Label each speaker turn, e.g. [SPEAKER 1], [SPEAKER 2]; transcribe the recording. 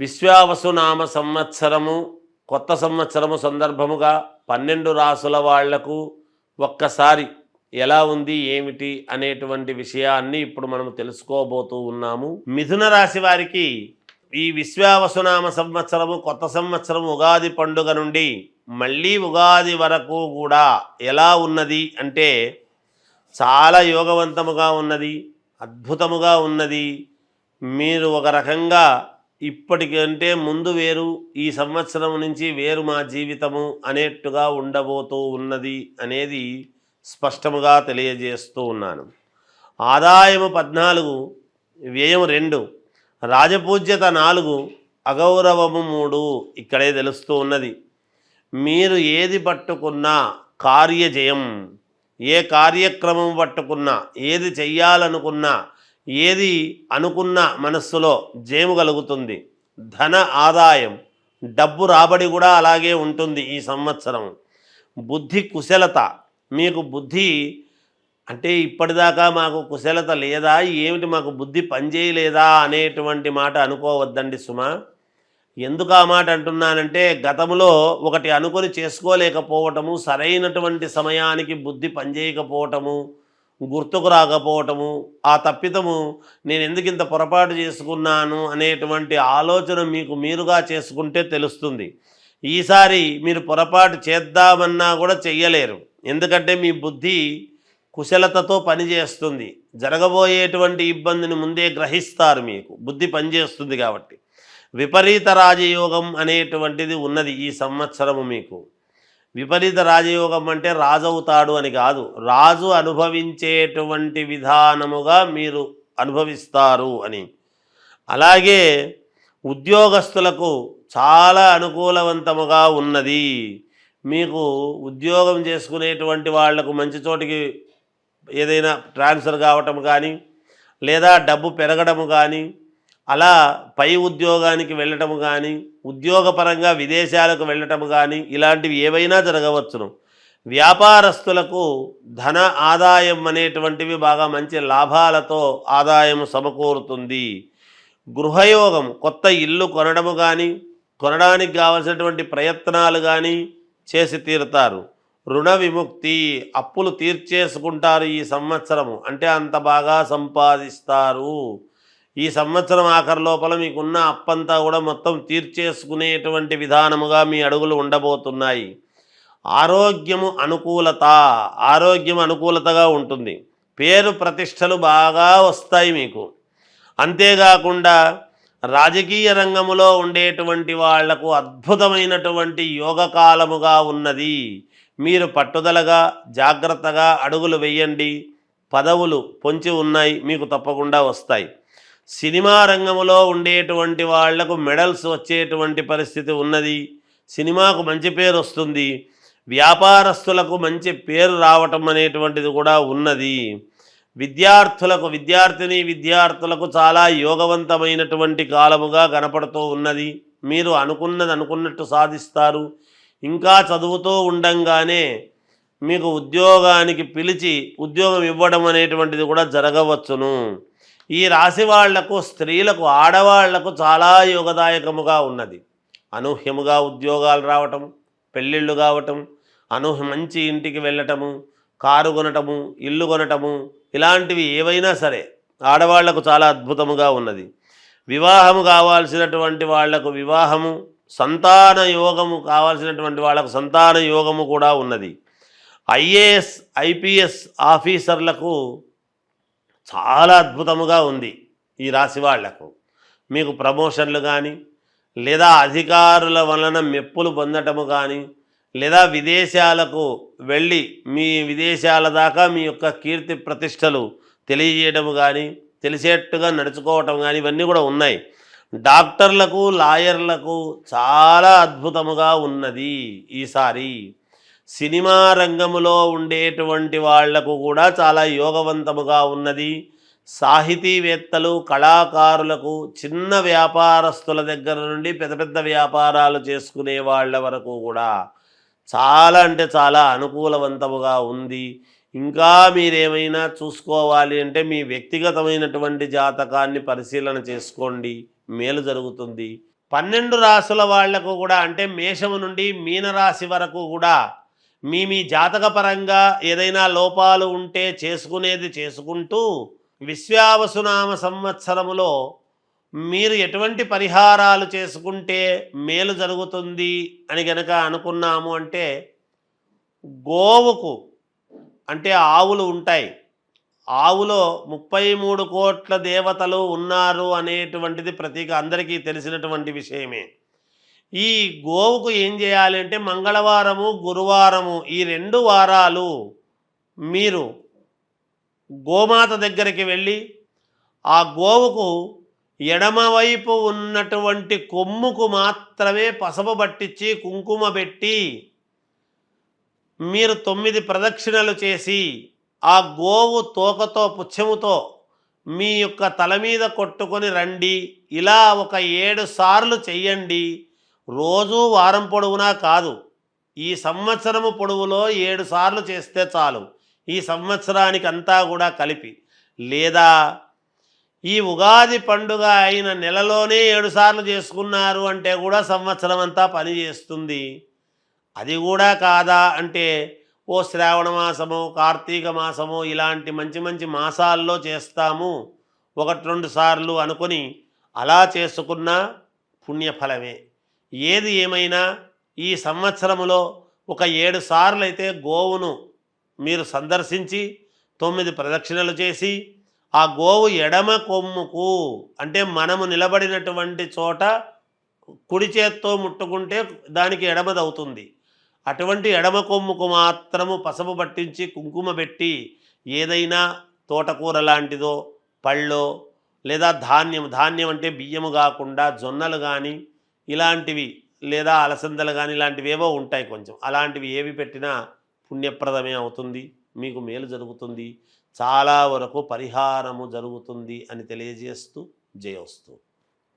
[SPEAKER 1] విశ్వావసునామ సంవత్సరము కొత్త సంవత్సరము సందర్భముగా పన్నెండు రాసుల వాళ్ళకు ఒక్కసారి ఎలా ఉంది ఏమిటి అనేటువంటి విషయాన్ని ఇప్పుడు మనం తెలుసుకోబోతూ ఉన్నాము. మిథున రాశి వారికి ఈ విశ్వావసునామ సంవత్సరము కొత్త సంవత్సరం ఉగాది పండుగ నుండి మళ్ళీ ఉగాది వరకు కూడా ఎలా ఉన్నది అంటే చాలా యోగవంతముగా ఉన్నది అద్భుతముగా ఉన్నది. మీరు ఒక రకంగా ఇప్పటికంటే ముందు వేరు ఈ సంవత్సరం నుంచి వేరు మా జీవితము అనేట్టుగా ఉండబోతూ ఉన్నది అనేది స్పష్టముగా తెలియజేస్తూ ఉన్నాను. ఆదాయము పద్నాలుగు వ్యయం రెండు రాజపూజ్యత నాలుగు అగౌరవము మూడు ఇక్కడే తెలుస్తూ ఉన్నది. మీరు ఏది పట్టుకున్నా కార్యజయం ఏ కార్యక్రమం పట్టుకున్నా ఏది చెయ్యాలనుకున్నా ఏది అనుకున్న మనస్సులో జేము కలుగుతుంది? ధన ఆదాయం. డబ్బు రాబడి కూడా అలాగే ఉంటుంది ఈ సంవత్సరం. బుద్ధి కుశలత. మీకు బుద్ధి అంటే ఇప్పటిదాకా మాకు కుశలత లేదా? ఏమిటి మాకు బుద్ధి పనిచేయలేదా? అనేటువంటి మాట అనుకోవద్దండి సుమ. ఎందుకు ఆ మాట అంటున్నానంటే గతంలో ఒకటి అనుకొని చేసుకోలేకపోవటము సరైనటువంటి సమయానికి బుద్ధి పనిచేయకపోవటము గుర్తుకు రాకపోవటము ఆ తప్పితము నేను ఎందుకు ఇంత పొరపాటు చేసుకున్నాను అనేటువంటి ఆలోచన మీకు మీరుగా చేసుకుంటే తెలుస్తుంది. ఈసారి మీరు పొరపాటు చేద్దామన్నా కూడా చెయ్యలేరు. ఎందుకంటే మీ బుద్ధి కుశలతతో పనిచేస్తుంది జరగబోయేటువంటి ఇబ్బందిని ముందే గ్రహిస్తారు మీకు. బుద్ధి పనిచేస్తుంది కాబట్టి. విపరీత రాజయోగం అనేటువంటిది ఉన్నది ఈ సంవత్సరము మీకు. విపరీత రాజయోగం అంటే రాజవుతాడు అని కాదు. రాజు అనుభవించేటువంటి విధానముగా మీరు అనుభవిస్తారు అని. అలాగే ఉద్యోగస్తులకు చాలా అనుకూలవంతముగా ఉన్నది. మీకు ఉద్యోగం చేసుకునేటువంటి వాళ్ళకు మంచి చోటికి ఏదైనా ట్రాన్స్ఫర్ కావటం కానీ లేదా డబ్బు పెరగడము కానీ అలా పై ఉద్యోగానికి వెళ్ళటము కానీ ఉద్యోగపరంగా విదేశాలకు వెళ్ళటము కానీ ఇలాంటివి ఏవైనా జరగవచ్చును. వ్యాపారస్తులకు ధన ఆదాయం అనేటువంటివి బాగా మంచి లాభాలతో ఆదాయం సమకూరుతుంది. గృహయోగం కొత్త ఇల్లు కొనడము కానీ కొనడానికి కావలసినటువంటి ప్రయత్నాలు కానీ చేసి తీరుతారు. రుణ విముక్తి అప్పులు తీర్చేసుకుంటారు ఈ సంవత్సరము. అంటే అంత బాగా సంపాదిస్తారు. ఈ సంవత్సరం ఆఖరి లోపల మీకున్న అప్పంతా కూడా మొత్తం తీర్చేసుకునేటువంటి విధానముగా మీ అడుగులు ఉండబోతున్నాయి. ఆరోగ్యము అనుకూలత ఆరోగ్యం అనుకూలతగా ఉంటుంది. పేరు ప్రతిష్టలు బాగా వస్తాయి మీకు. అంతేకాకుండా రాజకీయ రంగములో ఉండేటువంటి వాళ్ళకు అద్భుతమైనటువంటి యోగకాలముగా ఉన్నది. మీరు పట్టుదలగా జాగ్రత్తగా అడుగులు వేయండి. పదవులు పొంచి ఉన్నాయి మీకు తప్పకుండా వస్తాయి. సినిమా రంగంలో ఉండేటువంటి వాళ్ళకు మెడల్స్ వచ్చేటువంటి పరిస్థితి ఉన్నది. సినిమాకు మంచి పేరు వస్తుంది. వ్యాపారస్తులకు మంచి పేరు రావటం అనేటువంటిది కూడా ఉన్నది. విద్యార్థులకు విద్యార్థిని విద్యార్థులకు చాలా యోగవంతమైనటువంటి కాలముగా కనపడుతూ ఉన్నది. మీరు అనుకున్నది అనుకున్నట్టు సాధిస్తారు. ఇంకా చదువుతూ ఉండంగానే మీకు ఉద్యోగానికి పిలిచి ఉద్యోగం ఇవ్వడం అనేటువంటిది కూడా జరగవచ్చును. ఈ రాశి వాళ్ళకు స్త్రీలకు ఆడవాళ్ళకు చాలా యోగదాయకముగా ఉన్నది. అనూహ్యముగా ఉద్యోగాలు రావటం పెళ్ళిళ్ళు కావటం అనూహ్య మంచి ఇంటికి వెళ్ళటము కారు కొనటము ఇల్లు కొనటము ఇలాంటివి ఏవైనా సరే ఆడవాళ్ళకు చాలా అద్భుతముగా ఉన్నది. వివాహము కావాల్సినటువంటి వాళ్ళకు వివాహము సంతాన యోగము కావాల్సినటువంటి వాళ్ళకు సంతాన యోగము కూడా ఉన్నది. ఐఏఎస్ ఐపీఎస్ ఆఫీసర్లకు చాలా అద్భుతముగా ఉంది ఈ రాశి వాళ్ళకు. మీకు ప్రమోషన్లు కానీ లేదా అధికారుల వలన మెప్పులు పొందటము కానీ లేదా విదేశాలకు వెళ్ళి మీ విదేశాల దాకా మీ యొక్క కీర్తి ప్రతిష్టలు తెలియజేయడము కానీ తెలిసేట్టుగా నడుచుకోవటం కానీ ఇవన్నీ కూడా ఉన్నాయి. డాక్టర్లకు లాయర్లకు చాలా అద్భుతముగా ఉన్నది ఈసారి సినిమా రంగములో ఉండేటువంటి వాళ్ళకు కూడా చాలా యోగవంతముగా ఉన్నది. సాహితీవేత్తలు కళాకారులకు చిన్న వ్యాపారస్తుల దగ్గర నుండి పెద్ద పెద్ద వ్యాపారాలు చేసుకునే వాళ్ళ వరకు కూడా చాలా అంటే చాలా అనుకూలవంతముగా ఉంది. ఇంకా మీరేమైనా చూసుకోవాలి అంటే మీ వ్యక్తిగతమైనటువంటి జాతకాన్ని పరిశీలన చేసుకోండి. మేలు జరుగుతుంది. పన్నెండు రాసుల వాళ్ళకు కూడా అంటే మేషము నుండి మీనరాశి వరకు కూడా మీ మీ జాతకపరంగా ఏదైనా లోపాలు ఉంటే చేసుకునేది చేసుకుంటూ విశ్వావసునామ సంవత్సరములో మీరు ఎటువంటి పరిహారాలు చేసుకుంటే మేలు జరుగుతుంది అని గనక అనుకున్నాము అంటే గోవుకు అంటే ఆవులు ఉంటాయి. ఆవులో ముప్పై మూడు కోట్ల దేవతలు ఉన్నారు అనేటువంటిది ప్రతీక అందరికీ తెలిసినటువంటి విషయమే. ఈ గోవుకు ఏం చేయాలి అంటే మంగళవారము గురువారము ఈ రెండు వారాలు మీరు గోమాత దగ్గరికి వెళ్ళి ఆ గోవుకు ఎడమవైపు ఉన్నటువంటి కొమ్ముకు మాత్రమే పసపు పట్టించి కుంకుమ పెట్టి మీరు తొమ్మిది ప్రదక్షిణలు చేసి ఆ గోవు తోకతో పుచ్చముతో మీ యొక్క తల మీద కొట్టుకొని రండి. ఇలా ఒక ఏడు సార్లు చెయ్యండి. రోజు వారం పొడవునా కాదు ఈ సంవత్సరము పొడవులో ఏడు సార్లు చేస్తే చాలు. ఈ సంవత్సరానికి అంతా కూడా కలిపి. లేదా ఈ ఉగాది పండుగ అయిన నెలలోనే ఏడు సార్లు చేసుకున్నారు అంటే కూడా సంవత్సరం అంతా పని చేస్తుంది. అది కూడా కాదా అంటే ఓ శ్రావణ మాసము కార్తీక మాసము ఇలాంటి మంచి మంచి మాసాల్లో చేస్తాము. ఒకటి రెండు సార్లు అనుకొని అలా చేసుకున్న పుణ్యఫలమే. ఏది ఏమైనా ఈ సంవత్సరములో ఒక ఏడు సార్లు అయితే గోవును మీరు సందర్శించి తొమ్మిది ప్రదక్షిణలు చేసి ఆ గోవు ఎడమ కొమ్ముకు అంటే మనము నిలబడినటువంటి చోట కుడి చేత్తో ముట్టుకుంటే దానికి ఎడమదవుతుంది. అటువంటి ఎడమ కొమ్ముకు మాత్రము పసుపు పట్టించి కుంకుమ పెట్టి ఏదైనా తోటకూర లాంటిదో పళ్ళో లేదా ధాన్యం ధాన్యం అంటే బియ్యము కాకుండా జొన్నలు కానీ ఇలాంటివి లేదా అలసందలు కానీ ఇలాంటివి ఏవో ఉంటాయి కొంచెం. అలాంటివి ఏవి పెట్టినా పుణ్యప్రదమే అవుతుంది మీకు మేలు జరుగుతుంది చాలా వరకు పరిహారము జరుగుతుంది అని తెలియజేస్తూ జయోస్తు.